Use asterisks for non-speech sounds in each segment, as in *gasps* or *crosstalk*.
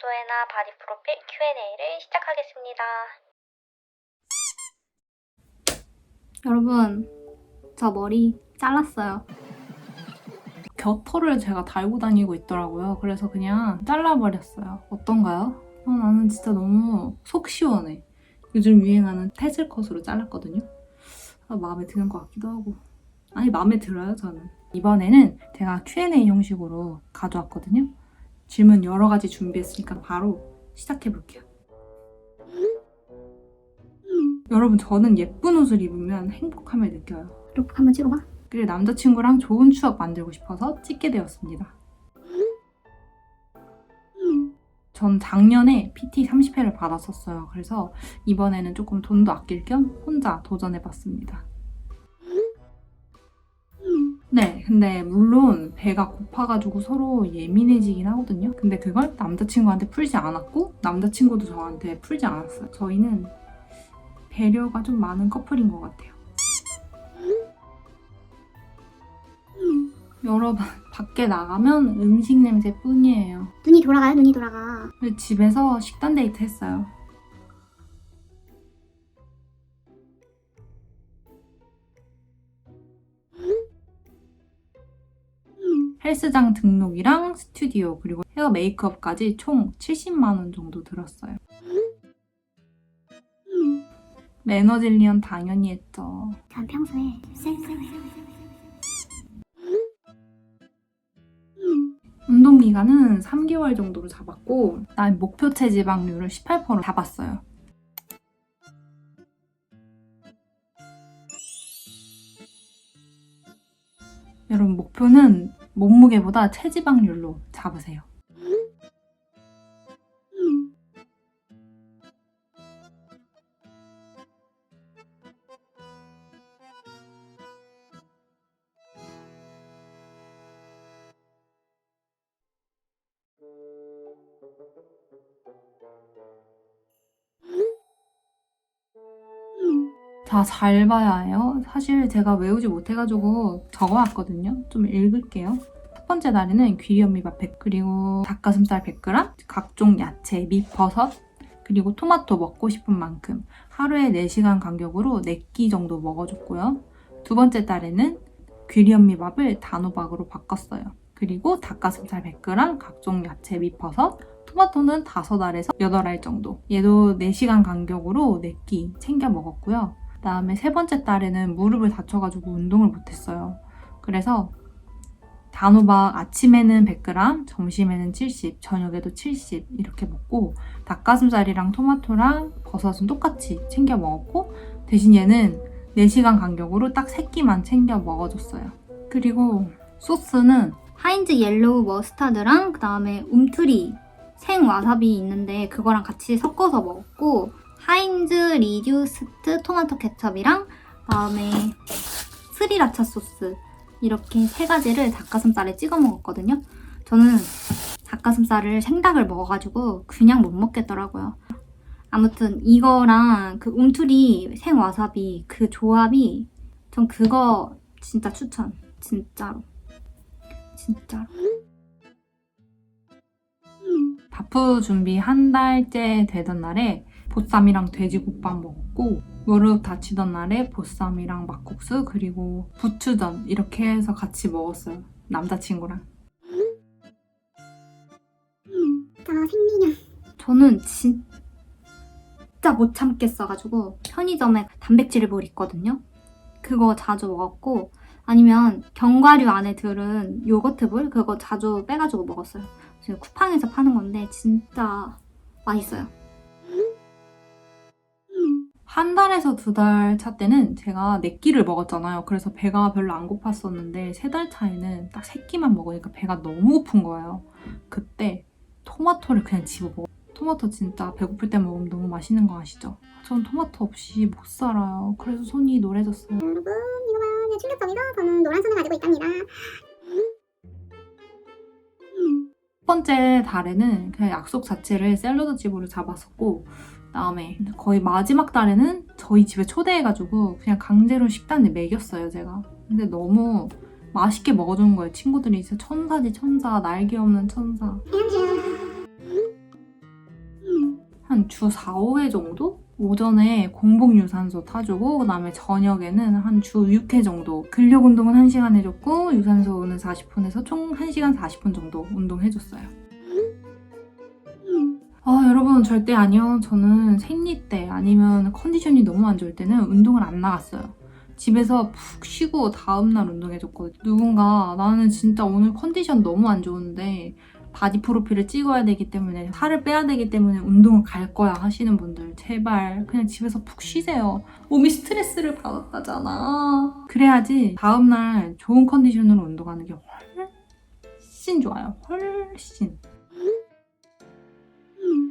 소개나 바디 프로필 Q&A를 시작하겠습니다. 여러분, 저 머리 잘랐어요. 겨털을 제가 달고 다니고 있더라고요. 그래서 그냥 잘라버렸어요. 어떤가요? 아, 나는 진짜 너무 속 시원해. 요즘 유행하는 테슬 컷으로 잘랐거든요. 아, 마음에 드는 것 같기도 하고. 아니, 마음에 들어요, 저는. 이번에는 제가 Q&A 형식으로 가져왔거든요. 질문 여러 가지 준비했으니까 바로 시작해 볼게요. 여러분, 저는 예쁜 옷을 입으면 행복함을 느껴요. 이렇게 한번 찍어봐. 그리고 남자친구랑 좋은 추억 만들고 싶어서 찍게 되었습니다. 전 작년에 PT 30회를 받았었어요. 그래서 이번에는 조금 돈도 아낄 겸 혼자 도전해봤습니다. 근데 물론 배가 고파가지고 서로 예민해지긴 하거든요. 근데 그걸 남자친구한테 풀지 않았고 남자친구도 저한테 풀지 않았어요. 저희는 배려가 좀 많은 커플인 것 같아요. 여러분 밖에 나가면 음식 냄새 뿐이에요. 눈이 돌아가요, 눈이 돌아가. 집에서 식단 데이트 했어요. 헬스장 등록이랑 스튜디오 그리고 헤어 메이크업까지 총 70만 원 정도 들었어요. 매너 질리언 당연히 했죠. 전 평소에. 운동 기간은 3개월 정도로 잡았고, 난 목표 체지방률을 18% 잡았어요. 여러분, 목표는 몸무게보다 체지방률로 잡으세요. 자, 잘 봐야 해요. 사실 제가 외우지 못해가지고 적어왔거든요. 좀 읽을게요. 첫 번째 날에는 귀리현미밥 100, 그리고 닭가슴살 100g, 각종 야채, 밑, 버섯, 그리고 토마토 먹고 싶은 만큼 하루에 4시간 간격으로 4끼 정도 먹어줬고요. 두 번째 달에는 귀리현미밥을 단호박으로 바꿨어요. 그리고 닭가슴살 100g, 각종 야채, 밑, 버섯, 토마토는 5알에서 8알 정도. 얘도 4시간 간격으로 4끼 챙겨 먹었고요. 그 다음에 세 번째 달에는 무릎을 다쳐가지고 운동을 못했어요. 그래서 단호박 아침에는 100g, 점심에는 70, 저녁에도 70 이렇게 먹고 닭가슴살이랑 토마토랑 버섯은 똑같이 챙겨 먹었고 대신 얘는 4시간 간격으로 딱 3끼만 챙겨 먹어줬어요. 그리고 소스는 하인즈 옐로우 머스타드랑 그 다음에 움트리 생 와사비 있는데 그거랑 같이 섞어서 먹었고 하인즈 리듀스트 토마토 케첩이랑 그다음에 스리라차 소스 이렇게 세 가지를 닭가슴살에 찍어 먹었거든요. 저는 닭가슴살을 생닭을 먹어가지고 그냥 못 먹겠더라고요. 아무튼 이거랑 그 움투리 생 와사비 그 조합이 전 그거 진짜 추천. 진짜로. 진짜로. 바프 준비 한 달째 되던 날에 보쌈이랑 돼지국밥 먹었고 무릎 다치던 날에 보쌈이랑 막국수 그리고 부추전 이렇게 해서 같이 먹었어요 남자친구랑 나 생리냐. 저는 진짜 못 참겠어가지고 편의점에 단백질 볼 있거든요. 그거 자주 먹었고 아니면 견과류 안에 들은 요거트 볼 그거 자주 빼가지고 먹었어요. 지금 쿠팡에서 파는 건데 진짜 맛있어요. 한 달에서 두 달 차 때는 제가 네 끼를 먹었잖아요. 그래서 배가 별로 안 고팠었는데 세 달 차에는 딱 세 끼만 먹으니까 배가 너무 고픈 거예요. 그때 토마토를 그냥 집어 먹어. 토마토 진짜 배고플 때 먹으면 너무 맛있는 거 아시죠? 전 토마토 없이 못 살아요. 그래서 손이 노래졌어요. 여러분 이거 봐요 네, 충격적이죠? 저는 노란 손을 가지고 있답니다. 첫 번째 달에는 그냥 약속 자체를 샐러드 집으로 잡았었고 그 다음에. 거의 마지막 달에는 저희 집에 초대해가지고 그냥 강제로 식단을 먹였어요 제가. 근데 너무 맛있게 먹어주는 거예요. 친구들이 진짜 천사지 천사. 날개 없는 천사. 한 주 4, 5회 정도? 오전에 공복 유산소 타주고 그다음에 저녁에는 한 주 6회 정도. 근력 운동은 1시간 해줬고 유산소는 40분에서 총 1시간 40분 정도 운동해줬어요. 아 여러분 절대 아니요. 저는 생리 때 아니면 컨디션이 너무 안 좋을 때는 운동을 안 나갔어요. 집에서 푹 쉬고 다음날 운동해줬거든요. 누군가 나는 진짜 오늘 컨디션 너무 안 좋은데 바디 프로필을 찍어야 되기 때문에 살을 빼야 되기 때문에 운동을 갈 거야 하시는 분들 제발 그냥 집에서 푹 쉬세요. 몸이 스트레스를 받았다잖아. 그래야지 다음날 좋은 컨디션으로 운동하는 게 훨씬 좋아요. 훨씬.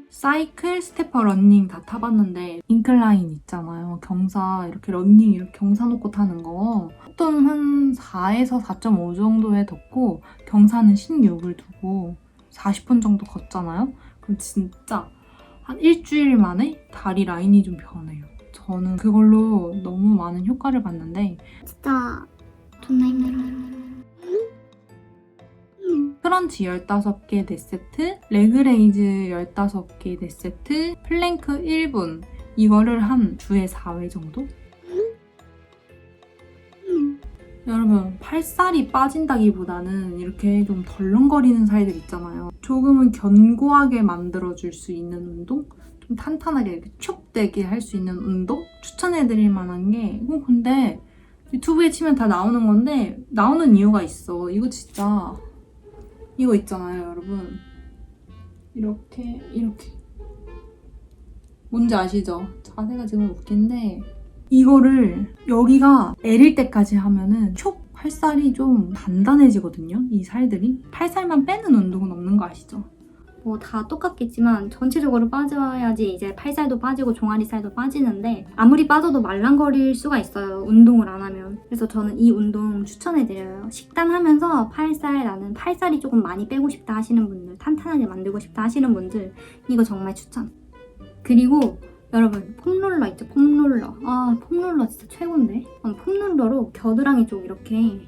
사이클, 스테퍼, 런닝 다 타봤는데 인클라인 있잖아요. 경사 이렇게 런닝 이렇게 경사 놓고 타는 거 속도는 한 4에서 4.5 정도에 뒀고 경사는 16을 두고 40분 정도 걷잖아요. 그럼 진짜 한 일주일 만에 다리 라인이 좀 변해요. 저는 그걸로 너무 많은 효과를 봤는데 진짜 존나 힘들어요. 크런치 15개 4세트, 레그레이즈 15개 4세트, 플랭크 1분 이거를 한 주에 4회 정도? 여러분 팔살이 빠진다기보다는 이렇게 좀 덜렁거리는 살들 있잖아요. 조금은 견고하게 만들어줄 수 있는 운동? 좀 탄탄하게 이렇게 촉 되게 할 수 있는 운동? 추천해드릴 만한 게 이거 근데 유튜브에 치면 다 나오는 건데 나오는 이유가 있어. 이거 진짜 이거 있잖아요, 여러분. 이렇게, 이렇게. 뭔지 아시죠? 자세가 지금 웃긴데, 이거를 여기가 애릴 때까지 하면은 촉 팔살이 좀 단단해지거든요, 이 살들이. 팔살만 빼는 운동은 없는 거 아시죠? 뭐 다 똑같겠지만 전체적으로 빠져야지 이제 팔살도 빠지고 종아리살도 빠지는데 아무리 빠져도 말랑거릴 수가 있어요 운동을 안 하면. 그래서 저는 이 운동 추천해드려요. 식단하면서 팔살 나는 팔살이 조금 많이 빼고 싶다 하시는 분들 탄탄하게 만들고 싶다 하시는 분들 이거 정말 추천. 그리고 여러분 폼롤러 있죠? 폼롤러. 아 폼롤러 진짜 최고인데? 아, 폼롤러로 겨드랑이 쪽 이렇게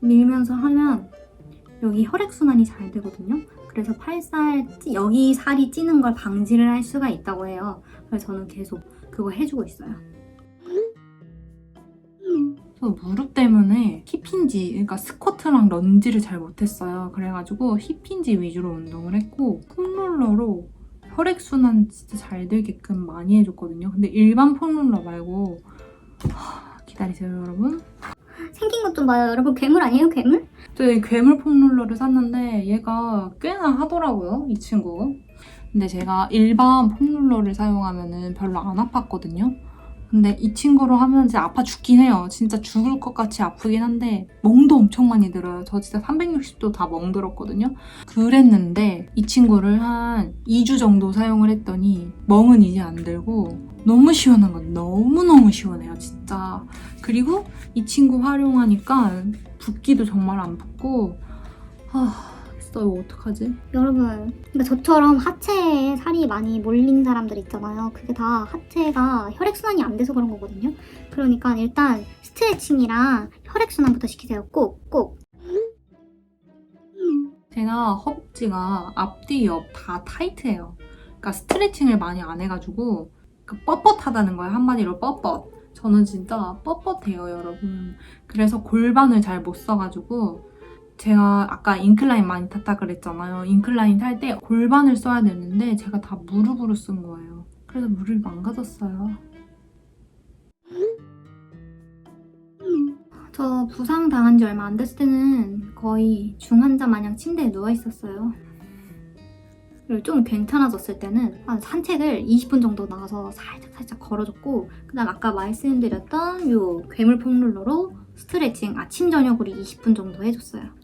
밀면서 하면 여기 혈액순환이 잘 되거든요 그래서 팔살 찌- 여기 살이 찌는 걸 방지를 할 수가 있다고 해요. 그래서 저는 계속 그거 해주고 있어요. 저 무릎 때문에 힙힌지, 그러니까 스쿼트랑 런지를 잘 못했어요. 그래가지고 힙힌지 위주로 운동을 했고 폼롤러로 혈액순환 진짜 잘 되게끔 많이 해줬거든요. 근데 일반 폼롤러 말고 하, 기다리세요, 여러분. 생긴 것 좀 봐요. 여러분 괴물 아니에요? 괴물? 저희 괴물 폼롤러를 샀는데 얘가 꽤나 하더라고요, 이 친구. 근데 제가 일반 폼롤러를 사용하면은 별로 안 아팠거든요. 근데 이 친구로 하면 진짜 아파 죽긴 해요. 진짜 죽을 것 같이 아프긴 한데 멍도 엄청 많이 들어요. 저 진짜 360도 다 멍들었거든요. 그랬는데 이 친구를 한 2주 정도 사용을 했더니 멍은 이제 안 들고 너무 시원한 건 너무너무 시원해요, 진짜. 그리고 이 친구 활용하니까 붓기도 정말 안 붓고 이거 어떡하지? 여러분, 그러니까 저처럼 하체에 살이 많이 몰린 사람들 있잖아요. 그게 다 하체가 혈액순환이 안 돼서 그런 거거든요. 그러니까 일단 스트레칭이랑 혈액순환부터 시키세요. 꼭, 꼭. 제가 허벅지가 앞뒤 옆 다 타이트해요. 그러니까 스트레칭을 많이 안 해가지고 그 뻣뻣하다는 거예요. 한마디로 뻣뻣. 저는 진짜 뻣뻣해요, 여러분. 그래서 골반을 잘 못 써가지고 제가 아까 인클라인 많이 탔다 그랬잖아요. 인클라인 탈 때 골반을 써야 되는데 제가 다 무릎으로 쓴 거예요. 그래서 무릎이 망가졌어요. 저 부상 당한 지 얼마 안 됐을 때는 거의 중환자 마냥 침대에 누워 있었어요. 그리고 좀 괜찮아졌을 때는 한 산책을 20분 정도 나가서 살짝 살짝 걸어줬고 그다음 아까 말씀드렸던 요 괴물 폼롤러로 스트레칭 아침 저녁으로 20분 정도 해줬어요.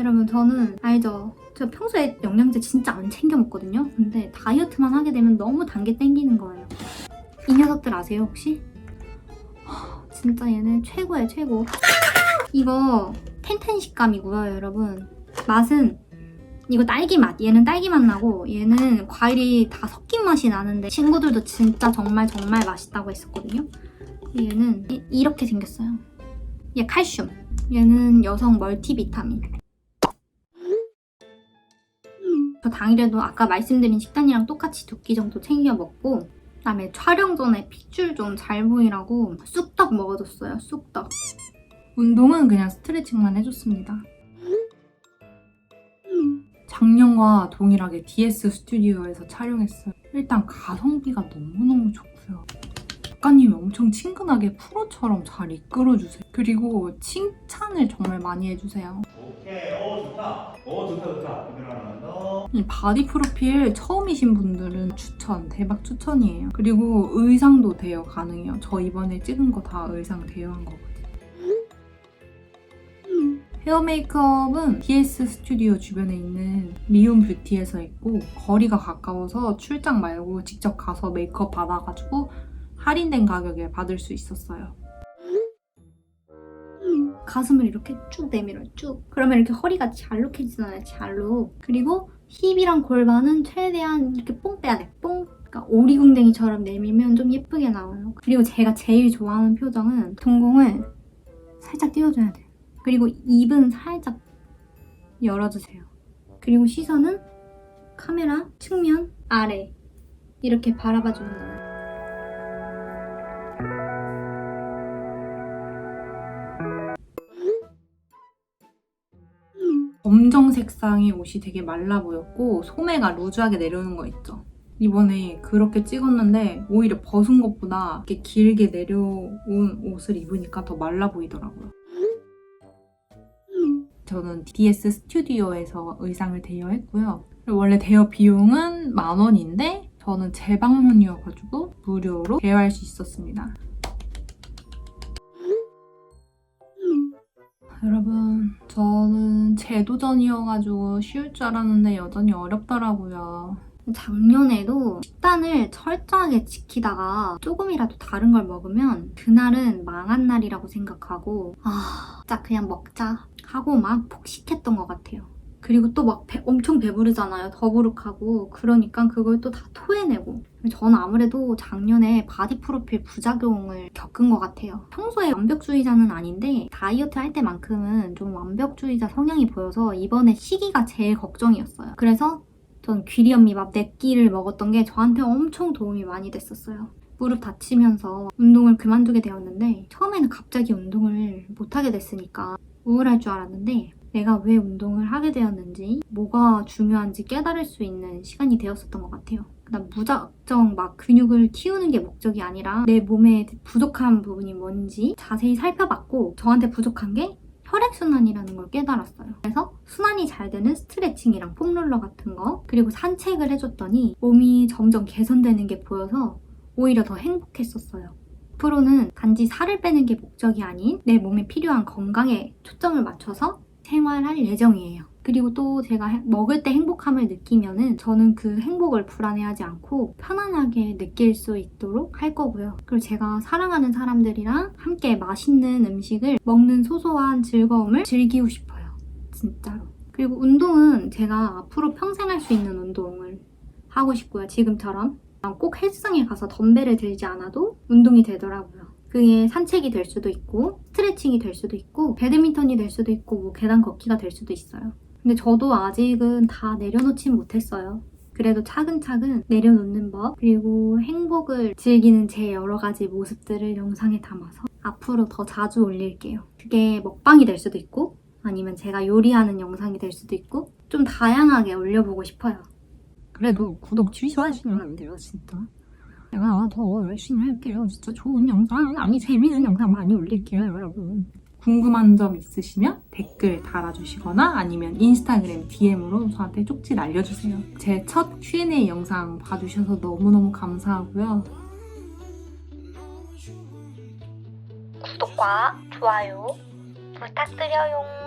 여러분 저는 알죠? 저 평소에 영양제 진짜 안 챙겨 먹거든요. 근데 다이어트만 하게 되면 너무 단 게 땡기는 거예요. 이 녀석들 아세요 혹시? *gasps* 진짜 얘는 최고예요 최고 이거 텐텐 식감이고요 여러분 맛은 이거 딸기 맛 얘는 딸기 맛 나고 얘는 과일이 다 섞인 맛이 나는데 친구들도 진짜 정말 정말 맛있다고 했었거든요 얘는 이- 이렇게 생겼어요 얘 칼슘 얘는 여성 멀티비타민 저 당일에도 아까 말씀드린 식단이랑 똑같이 두 끼 정도 챙겨 먹고 그다음에 촬영 전에 핏줄 좀 잘 보이라고 쑥떡 먹어줬어요. 쑥떡. 운동은 그냥 스트레칭만 해줬습니다. 작년과 동일하게 DS 스튜디오에서 촬영했어요. 일단 가성비가 너무너무 좋고요. 작가님이 엄청 친근하게 프로처럼 잘 이끌어주세요. 그리고 칭찬을 정말 많이 해주세요. 오케이, 오 좋다. 오 좋다 좋다. 그대로 하나 더. 이 바디 프로필 처음이신 분들은 추천, 대박 추천이에요. 그리고 의상도 대여 가능해요. 저 이번에 찍은 거 다 의상 대여한 거거든요. 헤어 메이크업은 DS 스튜디오 주변에 있는 미움 뷰티에서 했고 거리가 가까워서 출장 말고 직접 가서 메이크업 받아가지고 할인된 가격에 받을 수 있었어요. 가슴을 이렇게 쭉 내밀어요. 쭉. 그러면 이렇게 허리가 잘록해지잖아요. 잘록. 그리고 힙이랑 골반은 최대한 이렇게 뽕 빼야 돼. 뽕. 그러니까 오리궁뎅이처럼 내밀면 좀 예쁘게 나와요. 그리고 제가 제일 좋아하는 표정은 동공을 살짝 띄워줘야 돼요. 그리고 입은 살짝 열어주세요. 그리고 시선은 카메라 측면 아래 이렇게 바라봐주는 거예요. 색상의 옷이 되게 말라 보였고 소매가 루즈하게 내려오는 거 있죠. 이번에 그렇게 찍었는데 오히려 벗은 것보다 이렇게 길게 내려온 옷을 입으니까 더 말라 보이더라고요. 저는 DS 스튜디오에서 의상을 대여했고요. 원래 대여 비용은 만 원인데 저는 재방문이어가지고 무료로 대여할 수 있었습니다. 여러분, 저는 재도전이어가지고 쉬울 줄 알았는데 여전히 어렵더라고요. 작년에도 식단을 철저하게 지키다가 조금이라도 다른 걸 먹으면 그날은 망한 날이라고 생각하고 아 진짜 그냥 먹자 하고 막 폭식했던 것 같아요. 그리고 또 막 엄청 배부르잖아요. 더부룩하고 그러니까 그걸 또 다 토해내고 저는 아무래도 작년에 바디 프로필 부작용을 겪은 것 같아요. 평소에 완벽주의자는 아닌데 다이어트 할 때만큼은 좀 완벽주의자 성향이 보여서 이번에 시기가 제일 걱정이었어요. 그래서 전 귀리 언미밥 4끼를 먹었던 게 저한테 엄청 도움이 많이 됐었어요. 무릎 다치면서 운동을 그만두게 되었는데 처음에는 갑자기 운동을 못하게 됐으니까 우울할 줄 알았는데 내가 왜 운동을 하게 되었는지 뭐가 중요한지 깨달을 수 있는 시간이 되었었던 것 같아요. 그다음 무작정 막 근육을 키우는 게 목적이 아니라 내 몸에 부족한 부분이 뭔지 자세히 살펴봤고 저한테 부족한 게 혈액순환이라는 걸 깨달았어요. 그래서 순환이 잘 되는 스트레칭이랑 폼롤러 같은 거, 그리고 산책을 해줬더니 몸이 점점 개선되는 게 보여서 오히려 더 행복했었어요. 앞으로는 단지 살을 빼는 게 목적이 아닌 내 몸에 필요한 건강에 초점을 맞춰서 생활할 예정이에요. 그리고 또 제가 해- 먹을 때 행복함을 느끼면은 저는 그 행복을 불안해하지 않고 편안하게 느낄 수 있도록 할 거고요. 그리고 제가 사랑하는 사람들이랑 함께 맛있는 음식을 먹는 소소한 즐거움을 즐기고 싶어요. 진짜로. 그리고 운동은 제가 앞으로 평생 할 수 있는 운동을 하고 싶고요. 지금처럼. 꼭 헬스장에 가서 덤벨을 들지 않아도 운동이 되더라고요. 그게 산책이 될 수도 있고 스트레칭이 될 수도 있고 배드민턴이 될 수도 있고 뭐 계단 걷기가 될 수도 있어요. 근데 저도 아직은 다 내려놓진 못했어요. 그래도 차근차근 내려놓는 법 그리고 행복을 즐기는 제 여러 가지 모습들을 영상에 담아서 앞으로 더 자주 올릴게요. 그게 먹방이 될 수도 있고 아니면 제가 요리하는 영상이 될 수도 있고 좀 다양하게 올려보고 싶어요. 그래도 구독 취소하시면 안 돼요, 진짜. 내가 더 열심히 할게요. 진짜 좋은 영상, 아니, 재밌는 영상 많이 올릴게요, 여러분. 궁금한 점 있으시면 댓글 달아주시거나 아니면 인스타그램 DM으로 저한테 쪽지 날려주세요. 제 첫 Q&A 영상 봐주셔서 너무너무 감사하고요. 구독과 좋아요 부탁드려요.